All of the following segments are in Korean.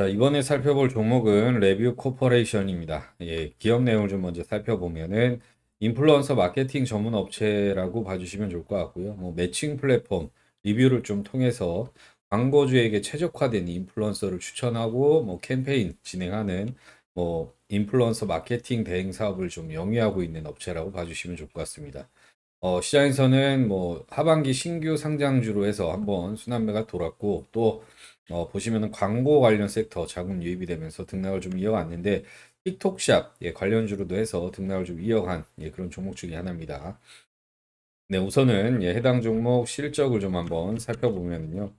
자, 이번에 살펴볼 종목은 레뷰 코퍼레이션입니다. 예, 기업 내용을 좀 먼저 살펴보면은 인플루언서 마케팅 전문 업체라고 봐주시면 좋을 것 같고요. 뭐 매칭 플랫폼 리뷰를 좀 통해서 광고주에게 최적화된 인플루언서를 추천하고 뭐 캠페인 진행하는 뭐 인플루언서 마케팅 대행 사업을 좀 영위하고 있는 업체라고 봐주시면 좋을 것 같습니다. 어, 시장에서는 뭐 하반기 신규 상장주로 해서 한번 순환매가 돌았고 또 어, 보시면은 광고 관련 섹터 자금 유입이 되면서 등락을 좀 이어갔는데 틱톡샵 예, 관련주로도 해서 등락을 좀 이어간 예, 그런 종목 중에 하나입니다. 네, 우선은 예, 해당 종목 실적을 좀 한번 살펴보면요.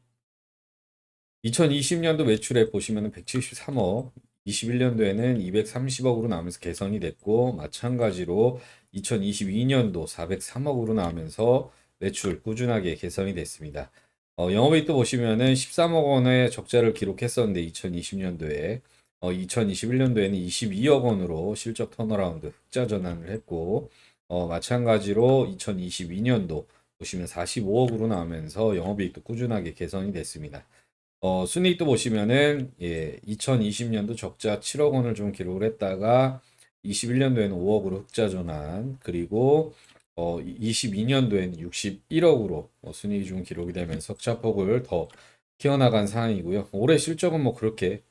2020년도 매출액 보시면은 173억, 21년도에는 230억으로 나오면서 개선이 됐고 마찬가지로 2022년도 403억으로 나오면서 매출 꾸준하게 개선이 됐습니다. 어, 영업이익도 보시면은 13억 원의 적자를 기록했었는데 2020년도에 어, 2021년도에는 22억 원으로 실적 턴어라운드 흑자 전환을 했고 어, 마찬가지로 2022년도 보시면 45억으로 나오면서 영업이익도 꾸준하게 개선이 됐습니다. 어, 순이익도 보시면은 예, 2020년도 적자 7억 원을 좀 기록을 했다가 21년도에는 5억으로 흑자 전환 그리고 어, 22년도에는 61억으로 어, 순이익이 좀 기록이 되면서 흑자폭을 더 키워나간 상황이고요. 올해 실적은 뭐 그렇게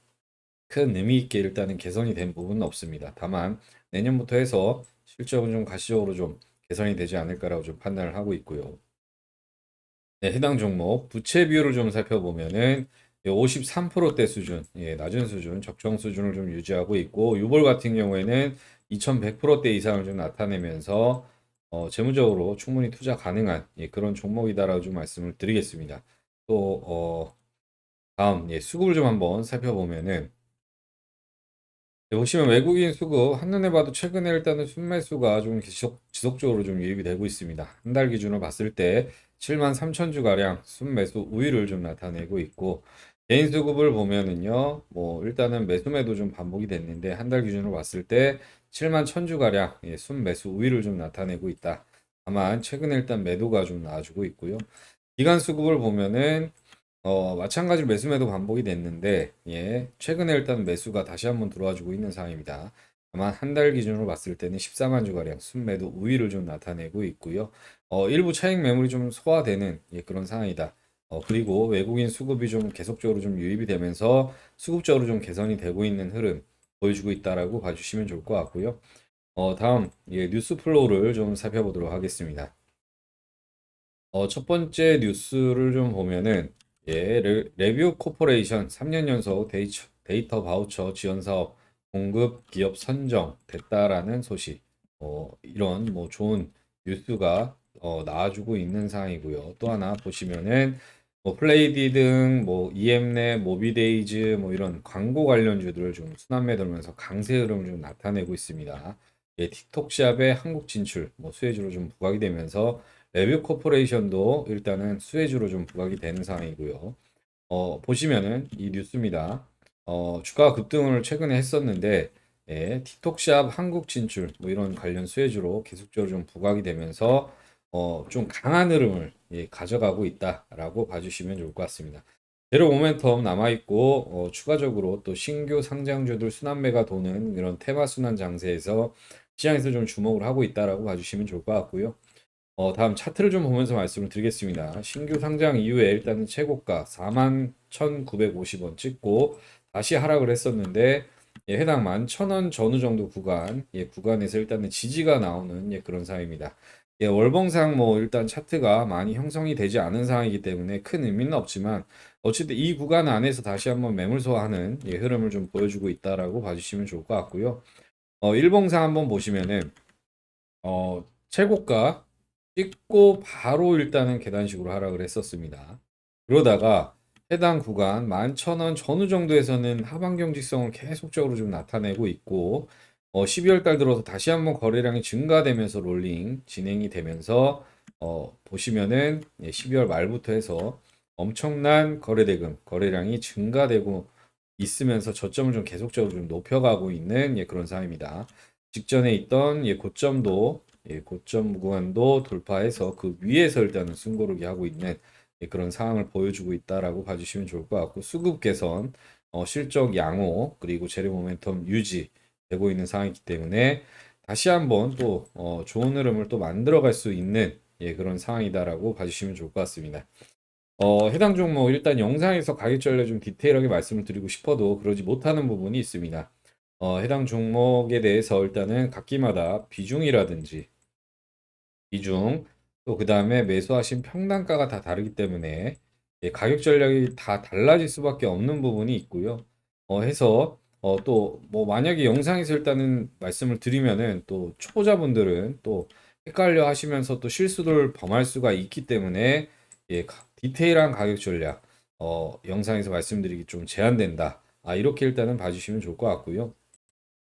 큰 의미 있게 일단은 개선이 된 부분은 없습니다. 다만 내년부터 해서 실적은 좀 가시적으로 좀 개선이 되지 않을까라고 좀 판단을 하고 있고요. 네, 해당 종목 부채 비율을 좀 살펴보면은 53%대 수준, 예, 낮은 수준, 적정 수준을 좀 유지하고 있고 유볼 같은 경우에는 2100%대 이상을 좀 나타내면서 어, 재무적으로 충분히 투자 가능한 예, 그런 종목이다라고 좀 말씀을 드리겠습니다. 또 어, 다음 예, 수급을 좀 한번 살펴보면은 네, 보시면 외국인 수급 한눈에 봐도 최근에 일단은 순매수가 좀 지속, 지속적으로 좀 유입이 되고 있습니다. 한 달 기준으로 봤을 때 7만 3천 주 가량 순매수 우위를 좀 나타내고 있고 개인 수급을 보면은요, 뭐 일단은 매수매도 좀 반복이 됐는데 한 달 기준으로 봤을 때 7만 1천 주 가량 예, 순매수 우위를 좀 나타내고 있다. 다만 최근에 일단 매도가 좀 나와주고 있고요. 기간 수급을 보면은 어, 마찬가지로 매수 매도 반복이 됐는데, 예, 최근에 일단 매수가 다시 한번 들어와주고 있는 상황입니다. 다만 한 달 기준으로 봤을 때는 14만 주가량 순매도 우위를 좀 나타내고 있고요. 어, 일부 차익 매물이 좀 소화되는 예, 그런 상황이다. 어, 그리고 외국인 수급이 좀 계속적으로 좀 유입이 되면서 수급적으로 좀 개선이 되고 있는 흐름 보여주고 있다라고 봐주시면 좋을 것 같고요. 어, 다음 예, 뉴스 플로우를 좀 살펴보도록 하겠습니다. 어, 첫 번째 뉴스를 좀 보면은 예, 레, 레뷰 코퍼레이션 3년 연속 데이처, 데이터 바우처 지원 사업 공급 기업 선정 됐다라는 소식. 어, 이런 뭐 좋은 뉴스가 어, 나와주고 있는 상황이고요. 또 하나 보시면은 뭐 플레이디 등뭐 EM넷, 모비데이즈 뭐 이런 광고 관련주들을 좀 순환매 돌면서 강세 흐름을 좀 나타내고 있습니다. 예, 틱톡샵의 한국 진출 뭐 수혜주로 좀 부각이 되면서 레뷰 코퍼레이션도 일단은 수혜주로 좀 부각이 되는 상황이고요. 어, 보시면은 이 뉴스입니다. 어, 주가 급등을 최근에 했었는데 예, 틱톡샵 한국 진출 뭐 이런 관련 수혜주로 계속적으로 좀 부각이 되면서 어, 좀 강한 흐름을 예, 가져가고 있다라고 봐주시면 좋을 것 같습니다. 제로 모멘텀 남아있고 어, 추가적으로 또 신규 상장주들 순환매가 도는 이런 테마 순환 장세에서 시장에서 좀 주목을 하고 있다라고 봐주시면 좋을 것 같고요. 어, 다음 차트를 좀 보면서 말씀을 드리겠습니다. 신규 상장 이후에 일단은 최고가 41,950원 찍고 다시 하락을 했었는데 예, 해당 11,000원 전후 정도 구간 예, 구간에서 일단은 지지가 나오는 예, 그런 상황입니다. 예, 월봉상 뭐 일단 차트가 많이 형성이 되지 않은 상황이기 때문에 큰 의미는 없지만 어쨌든 이 구간 안에서 다시 한번 매물 소화하는 예, 흐름을 좀 보여주고 있다라고 봐주시면 좋을 것 같고요. 어, 일봉상 한번 보시면은 어, 최고가 찍고 바로 일단은 계단식으로 하락을 했었습니다. 그러다가 해당 구간 11,000원 전후 정도에서는 하방 경직성을 계속적으로 좀 나타내고 있고 어, 12월 달 들어서 다시 한번 거래량이 증가되면서 롤링 진행이 되면서 어, 보시면은 예, 12월 말부터 해서 엄청난 거래대금 거래량이 증가되고 있으면서 저점을 좀 계속적으로 좀 높여가고 있는 예, 그런 상황입니다. 직전에 있던 예, 고점도 예, 고점 구간도 돌파해서 그 위에서 일단은 숨고르기 하고 있는 예, 그런 상황을 보여주고 있다라고 봐주시면 좋을 것 같고 수급 개선 어, 실적 양호 그리고 재료 모멘텀 유지 되고 있는 상황이기 때문에 다시 한번 또 어, 좋은 흐름을 또 만들어갈 수 있는 예, 그런 상황이다라고 봐주시면 좋을 것 같습니다. 어, 해당 종목 일단 영상에서 가격 전략 좀 디테일하게 말씀을 드리고 싶어도 그러지 못하는 부분이 있습니다. 어, 해당 종목에 대해서 일단은 각기마다 비중이라든지 비중 또 그 다음에 매수하신 평단가가 다 다르기 때문에 예, 가격 전략이 다 달라질 수밖에 없는 부분이 있고요. 어, 해서 어, 또 뭐 만약에 영상에서 일단은 말씀을 드리면은 또 초보자분들은 또 헷갈려 하시면서 또 실수를 범할 수가 있기 때문에 예, 가- 디테일한 가격 전략 어, 영상에서 말씀드리기 좀 제한된다. 아, 이렇게 일단은 봐주시면 좋을 것 같고요.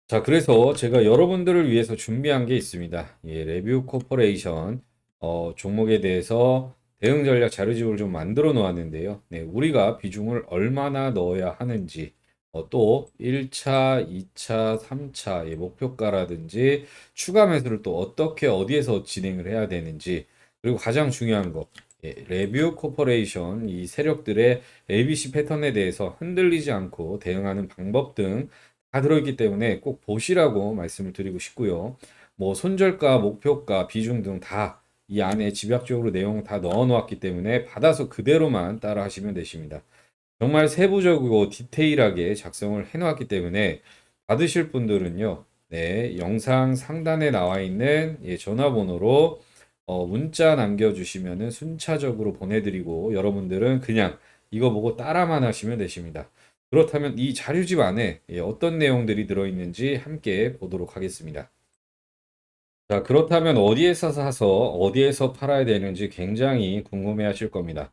자, 그래서 제가 여러분들을 위해서 준비한 게 있습니다. 예, 레뷰 코퍼레이션 어, 종목에 대해서 대응 전략 자료집을 좀 만들어 놓았는데요. 네, 우리가 비중을 얼마나 넣어야 하는지, 어, 또 1차, 2차, 3차 의 목표가라든지 추가 매수를 또 어떻게 어디에서 진행을 해야 되는지, 그리고 가장 중요한 거, 예, 레뷰 코퍼레이션 이 세력들의 ABC 패턴에 대해서 흔들리지 않고 대응하는 방법 등 다 들어있기 때문에 꼭 보시라고 말씀을 드리고 싶고요. 뭐 손절가, 목표가, 비중 등 다 이 안에 집약적으로 내용 다 넣어 놓았기 때문에 받아서 그대로만 따라 하시면 되십니다. 정말 세부적이고 디테일하게 작성을 해 놓았기 때문에 받으실 분들은요. 네, 영상 상단에 나와 있는 예, 전화번호로 어, 문자 남겨주시면은 순차적으로 보내드리고 여러분들은 그냥 이거 보고 따라만 하시면 되십니다. 그렇다면 이 자료집 안에 예, 어떤 내용들이 들어있는지 함께 보도록 하겠습니다. 자, 그렇다면 어디에서 사서 어디에서 팔아야 되는지 굉장히 궁금해 하실 겁니다.